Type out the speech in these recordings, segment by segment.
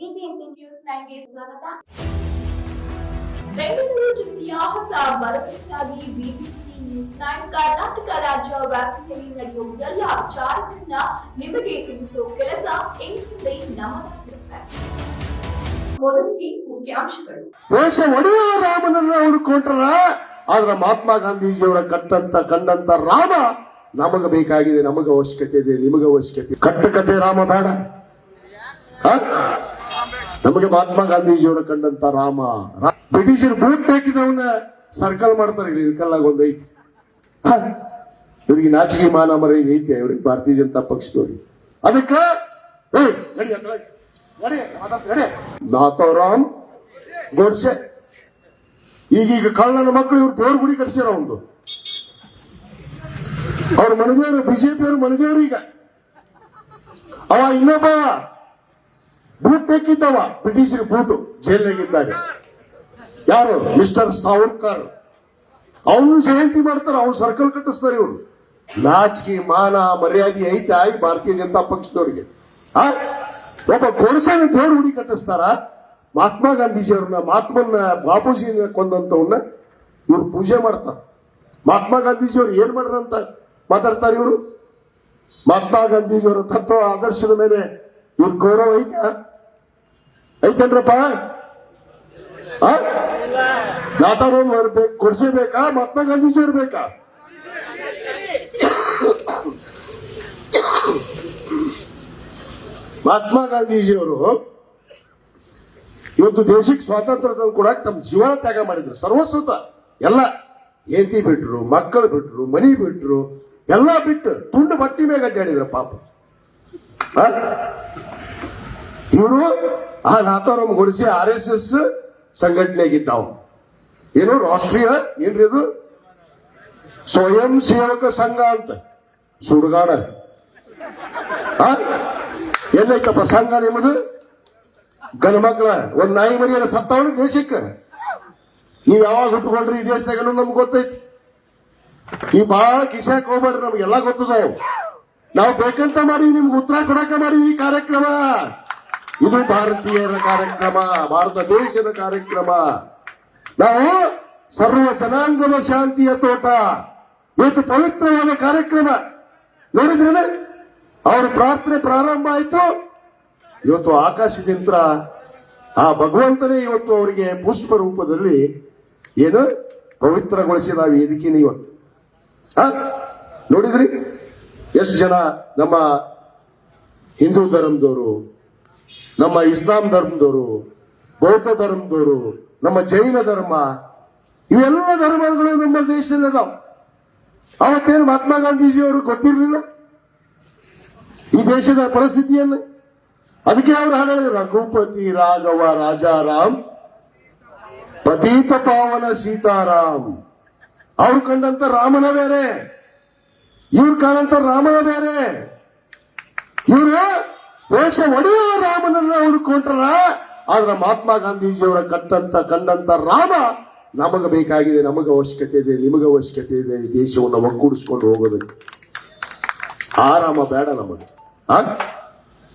BBMP news ನೈನ್ಗೆ ಸ್ವಾಗತ. ಬೆಂಗಳೂರು ಜಿಲ್ಲೆಯ ಹೊಸ ಭರವಸೆಯಾಗಿ ಬಿಬಿಎಂಪಿ ನ್ಯೂಸ್ ನೈನ್ ಕರ್ನಾಟಕ ರಾಜ್ಯ ವ್ಯಾಪ್ತಿಯಲ್ಲಿ ನಡೆಯುವ ಎಲ್ಲ ವಿಚಾರಗಳನ್ನ ನಿಮಗೆ ತಿಳಿಸುವ ಕೆಲಸ ಎಂದಿದೆ ನಮ್ಮದಾಗಿರುತ್ತೆ ಮೊದಲಿಗೆ ಮುಖ್ಯಾಂಶಗಳು. ದೇಶ ಒಡೆಯ ರಾಮನನ್ನ ಹುಡುಕೊಂಡ್ರ ಆದ್ರ ಮಹಾತ್ಮ ಗಾಂಧೀಜಿಯವರ ಕಟ್ಟಂತ ಕಂಡಂತ ರಾಮ ನಮಗ ಬೇಕಾಗಿದೆ ನಮಗ ಅವಶ್ಯಕತೆ ಇದೆ ನಿಮಗ ಅವಶ್ಯಕತೆ ಕಟ್ಟ ಕತೆ ರಾಮ ಬೇಡ? ನಮಗೆ ಮಹಾತ್ಮ ಗಾಂಧೀಜಿಯವರ ಕಂಡಂತ ರಾಮ. ಬ್ರಿಟಿಷರು ಬೂಟ್ ಹಾಕಿದವನ್ನ ಸರ್ಕಲ್ ಮಾಡ್ತಾರೆ ಇಲ್ಲಿ ಇಳ್ಕಲ್ಲಾಗ ಒಂದ್ ಐತಿ. ಇವ್ರಿಗೆ ನಾಚಿಕೆ ಮಾನ ಮರ್ಯಾದೆ ಐತೆ, ಇವ್ರಿಗೆ ಭಾರತೀಯ ಜನತಾ ಪಕ್ಷದವ್ರಿಗೆ. ಅದಕ್ಕ. ನಾಥೋರಾಮ್ ಗೋಡ್ಸೆ. ಈಗೀಗ ಕಳ್ಳನ ಮಕ್ಕಳು ಇವ್ರು ಬೋರ್ ಗುಡಿ ಕಟ್ಸ್ಯಾರ ಒಂದು ಅವ್ರ ಮನದೇವರು ಬಿಜೆಪಿ ಅವ್ರ ಮನದೇವ್ರು ಈಗ. ಅವ ಇನ್ನೊಬ್ಬ ಬೂಟ್ ಬೇಕಿದ್ದವ ಬ್ರಿಟಿಷರು ಬೂಟು ಜೈಲ್ನಾಗಿದ್ದಾರೆ ಯಾರು? ಮಿಸ್ಟರ್ ಸಾವರ್ಕರ್. ಅವನು ಜಯಂತಿ ಮಾಡ್ತಾರೆ, ಅವ್ನು ಸರ್ಕಲ್ ಕಟ್ಟಿಸ್ತಾರೆ ಇವರು. ನಾಚಿಕೆ, ಮಾನ, ಮರ್ಯಾದೆ ಐತೆ ಆಗಿ ಭಾರತೀಯ ಜನತಾ ಪಕ್ಷದವ್ರಿಗೆ? ಒಬ್ಬ ಗೋಡ್ಸೆನ ದೇವ್ರ ಹುಡಿ ಕಟ್ಟಿಸ್ತಾರ? ಮಹಾತ್ಮ ಗಾಂಧೀಜಿಯವ್ರನ್ನ ಮಹಾತ್ಮನ್ನ, ಬಾಪೂಜಿನ ಕೊಂದಂತವನ್ನ ಇವ್ರು ಪೂಜೆ ಮಾಡ್ತಾರ. ಮಹಾತ್ಮ ಗಾಂಧೀಜಿಯವ್ರು ಏನ್ ಮಾಡ್ರಂತ ಮಾತಾಡ್ತಾರೆ ಇವರು? ಮಹಾತ್ಮ ಗಾಂಧೀಜಿಯವರ ತತ್ವ, ಆದರ್ಶದ ಮೇಲೆ ಇವ್ರ ಗೌರವ ಐತ? ಐತೇನ್ರಪ್ಪ? ವಾತಾವರಣ ಬರ್ಬೇಕು ಕೊಡ್ಸಿ ಬೇಕಾ ಮಹಾತ್ಮ ಗಾಂಧೀಜಿಯವ್ರು ಬೇಕಾ ಮಹಾತ್ಮ ಗಾಂಧೀಜಿಯವರು ಇವತ್ತು ದೇಶಕ್ಕೆ ಸ್ವಾತಂತ್ರ್ಯ ತಂದು ಕೊಡಕ್ ತಮ್ಮ ಜೀವನ ತ್ಯಾಗ ಮಾಡಿದ್ರು. ಸರ್ವಸ್ವತ. ಎಲ್ಲ ಹೆಂಡತಿ ಬಿಟ್ರು, ಮಕ್ಕಳು ಬಿಟ್ರು, ಮನಿ ಬಿಟ್ರು, ಎಲ್ಲ ಬಿಟ್ಟು ತುಂಡು ಬಟ್ಟಿ ಮೇಲೆ ಅಡ್ಡಾಡಿದ್ರು ಪಾಪ. ಇವರು ಆ ನಾಥಾರಾಮ್ ಗುಡಿಸಿ ಆರ್ ಎಸ್ ಎಸ್ ಸಂಘಟನೆಗಿದ್ದಾವ. ಏನು ರಾಷ್ಟ್ರೀಯ ಏನ್ರಿ ಅದು ಸ್ವಯಂ ಸೇವಕ ಸಂಘ ಅಂತ. ಸುಡುಗಾಡ? ಎಲ್ಲೈತಪ್ಪ ಸಂಘ ನಿಮ್ಮದು ಗಂಡ ಮಕ್ಕಳ ಒಂದ್ ನಾಯಿ ಮರಿಯನ್ನ ಸತ್ತವಳು ದೇಶಕ್ಕೆ. ನೀವ್ ಯಾವಾಗ ಹುಟ್ಟುಕೊಂಡ್ರಿ ಈ ದೇಶದಾಗ ನಮ್ಗೆ ಗೊತ್ತೈತಿ. ಈ ಬಹಳ ಕಿಶಾಕ್ ಹೋಗ್ಬೇಡ್ರಿ ನಮ್ಗೆಲ್ಲ ಗೊತ್ತದಾವ್. ನಾವು ಬೇಕಂತ ಮಾಡಿ, ನಿಮ್ಗೆ ಉತ್ತರ ಕೊಡಕ ಮಾಡಿ ಈ ಕಾರ್ಯಕ್ರಮ. ಇದು ಭಾರತೀಯರ ಕಾರ್ಯಕ್ರಮ, ಭಾರತ ದೇಶದ ಕಾರ್ಯಕ್ರಮ. ನಾವು ಸರ್ವ ಜನಾಂಗದ ಶಾಂತಿಯ ತೋಟ ಇವತ್ತು ಪವಿತ್ರವಾದ ಕಾರ್ಯಕ್ರಮ. ನೋಡಿದ್ರೆ ಅವ್ರ ಪ್ರಾರ್ಥನೆ ಪ್ರಾರಂಭ ಆಯಿತು. ಇವತ್ತು ಆಕಾಶದಿಂದ ಆ ಭಗವಂತನೇ ಇವತ್ತು ಅವರಿಗೆ ಪುಷ್ಪ ರೂಪದಲ್ಲಿ ಏನು ಪವಿತ್ರಗೊಳಿಸಿದ ವೇದಿಕೆನೇ ಇವತ್ತು? ನೋಡಿದ್ರಿ? ಎಷ್ಟು ಜನ ನಮ್ಮ ಹಿಂದೂ ಧರ್ಮದವರು, ನಮ್ಮ ಇಸ್ಲಾಂ ಧರ್ಮದವರು, ಬೌದ್ಧ ಧರ್ಮದವರು, ನಮ್ಮ ಜೈನ ಧರ್ಮ, ಇವೆಲ್ಲ ಧರ್ಮಗಳು ನಮ್ಮ ದೇಶದಲ್ಲಿ ಅದಾವ. ಅವತ್ತೇನು ಮಹಾತ್ಮ ಗಾಂಧೀಜಿಯವರು ಗೊತ್ತಿರಲಿಲ್ಲ? ಈ ದೇಶದ ಪರಿಸ್ಥಿತಿಯನ್ನು? ಅದಕ್ಕೆ ಅವರು ಹಾಡಿದ್ರು ರಘುಪತಿ ರಾಘವ ರಾಜಾರಾಮ್, ಪತೀತ ಪಾವನ ಸೀತಾರಾಮ್. ಅವ್ರು ಕಂಡಂತ ರಾಮನ ಬೇರೆ. ಇವ್ರು ಕಾಣಂತ ರಾಮನ ಬೇರೆ. ಇವರು ದೇಶ ಒಡೆಯ ರಾಮನನ್ನ ಹುಡುಕೊಂಡ್ರ ಆದ್ರೆ ಮಹಾತ್ಮ ಗಾಂಧೀಜಿಯವರ ಕಟ್ಟಂತ, ಕಂಡಂತ ರಾಮ ನಮಗ ಬೇಕಾಗಿದೆ, ನಮಗ ಅವಶ್ಯಕತೆ ಇದೆ, ನಿಮಗ ಅವಶ್ಯಕತೆ ಇದೆ ದೇಶವನ್ನ ಒಗ್ಗೂಡಿಸ್ಕೊಂಡು ಹೋಗೋದಕ್ಕೆ. ಆ ರಾಮ ಬೇಡ ನಮಗೆ. ಆ?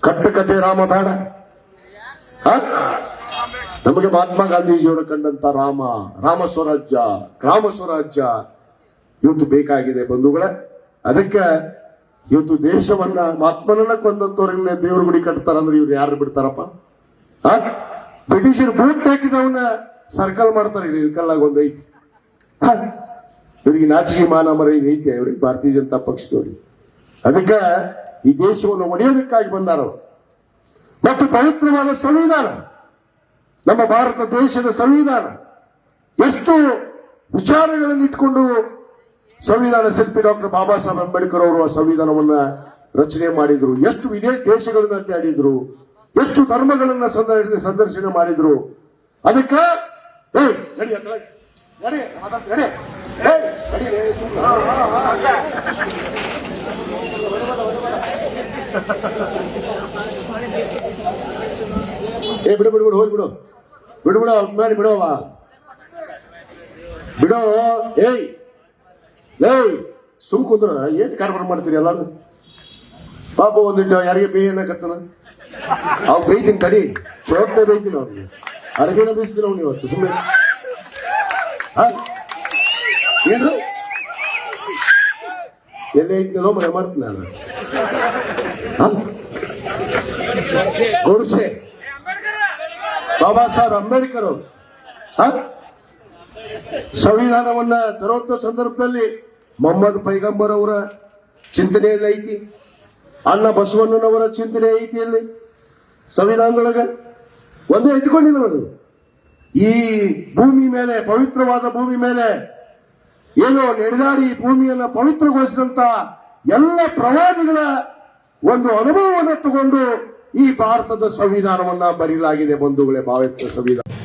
ಕಟ್ಟ ಕತೆ ರಾಮ ಬೇಡ? ನಮಗೆ ಮಹಾತ್ಮ ಗಾಂಧೀಜಿಯವರು ಕಂಡಂತ ರಾಮ ರಾಮ ಸ್ವರಾಜ್ಯ, ಗ್ರಾಮ ಸ್ವರಾಜ್ಯ ಇವತ್ತು ಬೇಕಾಗಿದೆ ಬಂಧುಗಳ. ಅದಕ್ಕೆ ಇವತ್ತು ದೇಶವನ್ನ ಮಹಾತ್ಮನನ್ನ ಕೊಂದಂತವ್ರನ್ನ ದೇವ್ರ ಗುಡಿ ಕಟ್ತಾರಂದ್ರೆ ಇವ್ರು ಯಾರು ಬಿಡ್ತಾರಪ್ಪ? ಬ್ರಿಟಿಷರು ಬೂಟ್ ಹಾಕಿದವನ್ನ ಸರ್ಕಲ್ ಮಾಡ್ತಾರೆ ಇಲ್ಲಿ ಕಲ್ಲಾಗ ಒಂದ್ ಐತಿ? ಇವ್ರಿಗೆ ನಾಚಿಕೆ ಮಾನ ಮರ್ಯಾದೆ ಐತಿ, ಇವ್ರಿಗೆ ಭಾರತೀಯ ಜನತಾ ಪಕ್ಷದವ್ರಿಗೆ ಅದಕ್ಕೆ ಈ ದೇಶವನ್ನು ಒಡೆಯೋದಕ್ಕಾಗಿ ಬಂದಾರ. ಮತ್ತು ಪವಿತ್ರವಾದ ಸಂವಿಧಾನ, ನಮ್ಮ ಭಾರತ ದೇಶದ ಸಂವಿಧಾನ ಎಷ್ಟು ವಿಚಾರಗಳನ್ನು ಇಟ್ಕೊಂಡು ಸಂವಿಧಾನ ಶಿಲ್ಪಿ ಡಾಕ್ಟರ್ ಬಾಬಾ ಸಾಹೇಬ್ ಅಂಬೇಡ್ಕರ್ ಅವರು ಆ ಸಂವಿಧಾನವನ್ನ ರಚನೆ ಮಾಡಿದ್ರು. ಎಷ್ಟು ವಿದೇಶ ದೇಶಗಳನ್ನ ಅಡ್ಡಾಡಿದ್ರು ಎಷ್ಟು ಧರ್ಮಗಳನ್ನ ಸಂದರ್ಶನ ಮಾಡಿದ್ರು. ಅದಕ್ಕೆ. ಏ, ಬಿಡು ಬಿಡು ಬಿಡು, ಹೋಗಿ ಬಿಡು. ಬಿಡು ಬಿಡು ಮೇಲೆ ಬಿಡೋವ ಬಿಡೋ, ಏಯ್. ಏಯ್ ಸುಮ್ ಕುಂದ್ರ ಏನ್ ಕಾರ್ಬಾರ ಮಾಡ್ತೀರಿ ಎಲ್ಲಾರು? ಪಾಪ ಒಂದಿಟ್ಟು ಯಾರಿಗೆ ಬೇ ಅನ್ನಕತ್ತನ ಅವ್ ಬೈತೀನಿ ತಡಿ ಶೋಟ್ನೆ ಬೈತೀನಿ ಅವ್ರಿಗೆ. ಅರಬಿನ ಬೀಸ್ತೀನಿ ಅವ್ನು ಇವತ್ತು ಸುಮ್ಮನೆ ಏನ್ರು? ಎಲ್ಲೇ ಐತಿನೋ ಮನೆ ಮಾಡ್ತೀನಿ ನಾನು? ಗೋಡ್ಸೆ. ಬಾಬಾ ಸಾಹೇಬ್ ಅಂಬೇಡ್ಕರ್ ಅವರು. ಹ? ಸಂವಿಧಾನವನ್ನ ತರುವಂತ ಸಂದರ್ಭದಲ್ಲಿ ಮೊಹಮ್ಮದ್ ಪೈಗಂಬರ್ ಅವರ ಚಿಂತನೆಯಲ್ಲಿ ಐತಿ. ಅಣ್ಣ ಬಸವಣ್ಣನವರ ಚಿಂತನೆ ಐತಿ ಅಲ್ಲಿ ಸಂವಿಧಾನದೊಳಗ. ಒಂದೇ ಇಟ್ಕೊಂಡಿಲ್ಲ ಅವರು ಈ ಭೂಮಿ ಮೇಲೆ, ಪವಿತ್ರವಾದ ಭೂಮಿ ಮೇಲೆ ಏನು ನಡೆದಾಡಿ ಭೂಮಿಯನ್ನು ಪವಿತ್ರಗೊಳಿಸಿದಂತ ಎಲ್ಲ ಪ್ರವಾದಿಗಳ ಒಂದು ಅನುಭವವನ್ನು ತಗೊಂಡು ಈ ಭಾರತದ ಸಂವಿಧಾನವನ್ನ ಬರೀಲಾಗಿದೆ ಬಂಧುಗಳೇ, ಭಾರತದ ಸಂವಿಧಾನ.